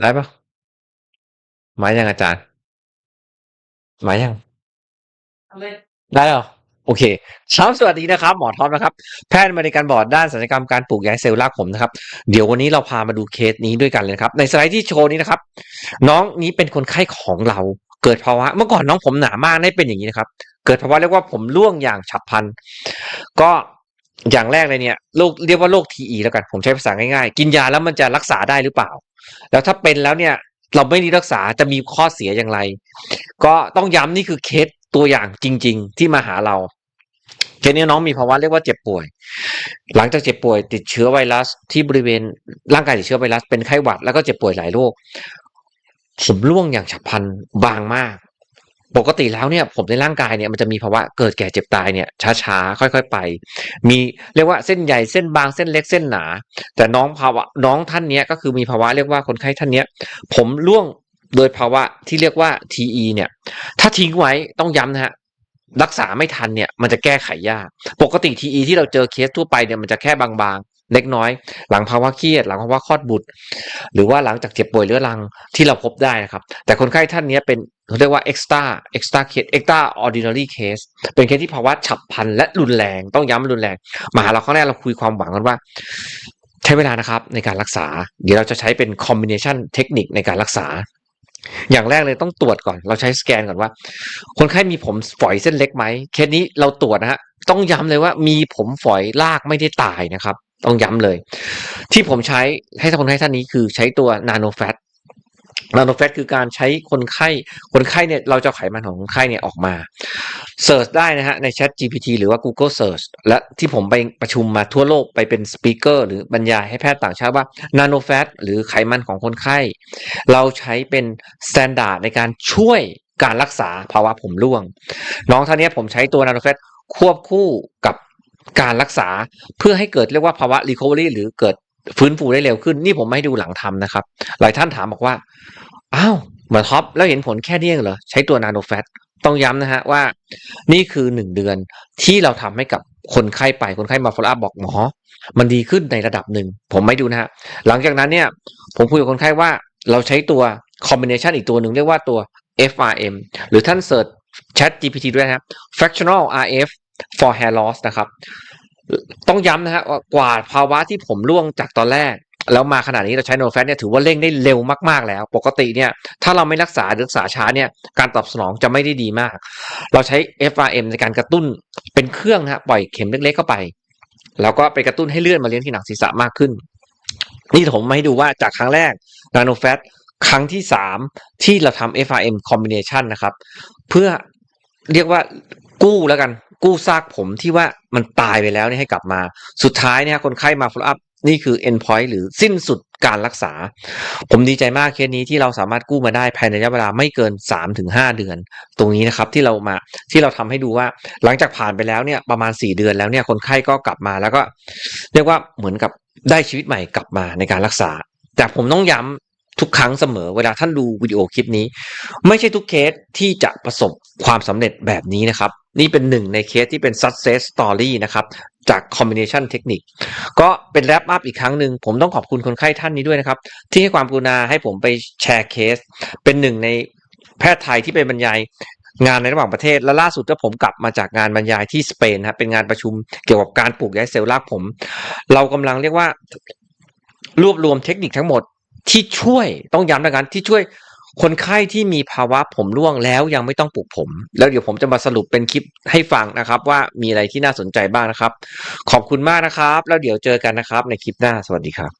ได้ปะมายังอาจารย์ มายังได้เหรอโอเคครับสวัสดีนะครับ หมอท็อปนะครับ แพทย์อเมริกันบอร์ดด้านศัลยกรรมการปลูกย้ายเซลล์รากผมนะครับ เดี๋ยววันนี้เราพามาดูเคสนี้ด้วยกันเลยนะครับ ในสไลด์ที่โชว์นี้นะครับ น้องนี้เป็นคนไข้ของเรา เกิดภาวะ เมื่อก่อนน้องผมหนามากได้เป็นอย่างนี้นะครับ เกิดภาวะเรียกว่าผมร่วงอย่างฉับพลัน ก็ อย่างแรกเลยเนี่ยโรคเรียกว่าโรคทีอีแล้วกันผมใช้ภาษาง่ายๆ กินยาแล้วมันจะรักษาได้หรือเปล่า แล้วถ้าเป็นแล้วเนี่ยเราไม่ได้รักษาจะมีข้อเสียอย่างไร ก็ต้องย้ำนี่คือเคสตัวอย่างจริง ๆ ที่มาหาเราเคสนี้น้องมีภาวะเรียกว่าเจ็บป่วย หลังจากเจ็บป่วย ติดเชื้อไวรัสที่บริเวณร่างกายติดเชื้อไวรัสเป็นไข้หวัดแล้วก็เจ็บป่วยหลายโรคผมร่วงอย่างฉับพลันบางมาก ปกติแล้วเนี่ยผมในร่างกายเนี่ยมันจะมีภาวะเกิดแก่เจ็บตายเนี่ยช้าๆค่อยๆไป มีเรียกว่าเส้นใหญ่เส้นบางเส้นเล็กเส้นหนา แต่น้องภาวะน้องท่านเนี้ยก็คือมีภาวะเรียกว่าคนไข้ท่านเนี้ย ผมร่วงโดยภาวะที่เรียกว่า TE เนี่ย ถ้าทิ้งไว้ต้องย้ำนะฮะรักษาไม่ทันเนี่ยมันจะแก้ไขยาก ปกติ TE ที่เราเจอเคสทั่วไปเนี่ยมันจะแค่บางๆ เล็กน้อย หลังภาวะเครียด หลังภาวะคลอดบุตร หรือว่าหลังจากเจ็บป่วยเรื้อรังที่เราพบได้นะครับ แต่คนไข้ท่านนี้เป็นเขาเรียกว่า extra extra case extra ordinary case เป็นเคสที่ภาวะฉับพลันและรุนแรง ต้องย้ำรุนแรงมาหาเราครั้งแรกเราคุยความหวังกันว่า ใช้เวลานะครับในการรักษา เดี๋ยวเราจะใช้เป็นคอมบิเนชันเทคนิคในการรักษาอย่างแรกเลยต้องตรวจก่อน เราใช้สแกนก่อนว่า คนไข้มีผมฝอยเส้นเล็กไหมเคสนี้เราตรวจนะฮะต้องย้ำเลยว่ามีผมฝอยลากไม่ได้ตายนะครับ ต้องย้ำเลย ที่ผมใช้ให้คนไข้ท่านนี้คือใช้ตัวนาโนแฟตนาโนแฟตคือการใช้คนไข้คนไข้เนี่ยเราจะไขมันของคนไข้เนี่ยออกมาเสิร์ชได้นะฮะใน Chat GPT หรือว่า Google Search และที่ผมไปประชุมมาทั่วโลกไปเป็นสปีกเกอร์หรือบรรยายให้แพทย์ต่างชาติว่านาโนแฟตหรือไขมันของคนไข้ เราใช้เป็นสแตนดาร์ดในการช่วยการรักษาภาวะผมร่วง น้องท่านนี้ผมใช้ตัวนาโนแฟตควบคู่กับ การรักษาเพื่อให้เกิดเรียกว่าภาวะ recovery หรือเกิดฟื้นฟูได้เร็วขึ้น นี่ผมไม่ให้ดูหลังทำนะครับ หลายท่านถามบอกว่าอ้าวหมือท็อปแล้วเห็นผลแค่นี้เองเหรอ ใช้ตัวนาโนแฟตต้องย้ำนะฮะว่า นี่คือหนึ่งเดือนที่เราทำให้กับคนไข้ไปคนไข้มาฟอลอัพบอกหมอ มันดีขึ้นในระดับหนึ่ง ผมไม่ดูนะฮะหลังจากนั้นเนี่ย ผมคุยกับคนไข้ว่าเราใช้ตัวคอมบิเนชันอีกตัวหนึ่งเรียกว่าตัว FRM หรือท่านเสิร์ช Chat GPT ด้วยนะครับ fractional RF for hair loss นะครับ ต้องย้ำนะฮะกว่าภาวะที่ผมร่วงจากตอนแรก แล้วมาขนาดนี้เราใช้โนแฟตเนี่ยถือว่าเร่งได้เร็วมากๆแล้ว ปกติเนี่ยถ้าเราไม่รักษาหรือรักษาช้าเนี่ยการตอบสนองจะไม่ได้ดีมาก เราใช้ FRM ในการกระตุ้นเป็นเครื่องนะฮะปล่อยเข็มเล็กๆเข้าไป แล้วก็ไปกระตุ้นให้เลือดมาเลี้ยงที่หนังศีรษะมากขึ้น นี่ผมมาให้ดูว่าจากครั้งแรกนาโนแฟตครั้งที่สามที่เราทำ FRM combination นะครับ เพื่อเรียกว่ากู้แล้วกัน กู้ซากผมที่ว่ามันตายไปแล้วเนี่ยให้กลับมา สุดท้ายเนี่ยคนไข้มา follow up นี่คือ end point หรือสิ้นสุดการรักษา ผมดีใจมากเคสนี้ที่เราสามารถกู้มาได้ภายในระยะเวลาไม่เกิน 3-5 เดือน ตรงนี้นะครับที่เรามาที่เราทำให้ดูว่า หลังจากผ่านไปแล้วเนี่ยประมาณ 4 เดือนแล้วเนี่ยคนไข้ก็กลับมาแล้วก็ เรียกว่าเหมือนกับได้ชีวิตใหม่กลับมาในการรักษา แต่ผมต้องย้ำทุกครั้งเสมอเวลาท่านดูวิดีโอคลิปนี้ ไม่ใช่ทุกเคสที่จะประสบความสำเร็จแบบนี้นะครับ นี่เป็นหนึ่งในเคสที่เป็น success story นะครับจาก combination เทคนิคก็เป็นแรปอัพอีกครั้งหนึ่งผมต้องขอบคุณคนไข้ท่านนี้ด้วยนะครับ ที่ให้ความกรุณาให้ผมไปแชร์เคส เป็นหนึ่งในแพทย์ไทยที่ไปบรรยายงานในระหว่างประเทศและล่าสุดก็ผมกลับมาจากงานบรรยายที่สเปนครับเป็นงานประชุมเกี่ยวกับการปลูกย้ายเซลล์รากผม เรากำลังเรียกว่ารวบรวมเทคนิคทั้งหมดที่ช่วยต้องย้ำนะกันที่ช่วย คนไข้ที่มีภาวะผมร่วงแล้วยังไม่ต้องปลูกผม แล้วเดี๋ยวผมจะมาสรุปเป็นคลิปให้ฟังนะครับ ว่ามีอะไรที่น่าสนใจบ้างนะครับ ขอบคุณมากนะครับ แล้วเดี๋ยวเจอกันนะครับในคลิปหน้าสวัสดีครับ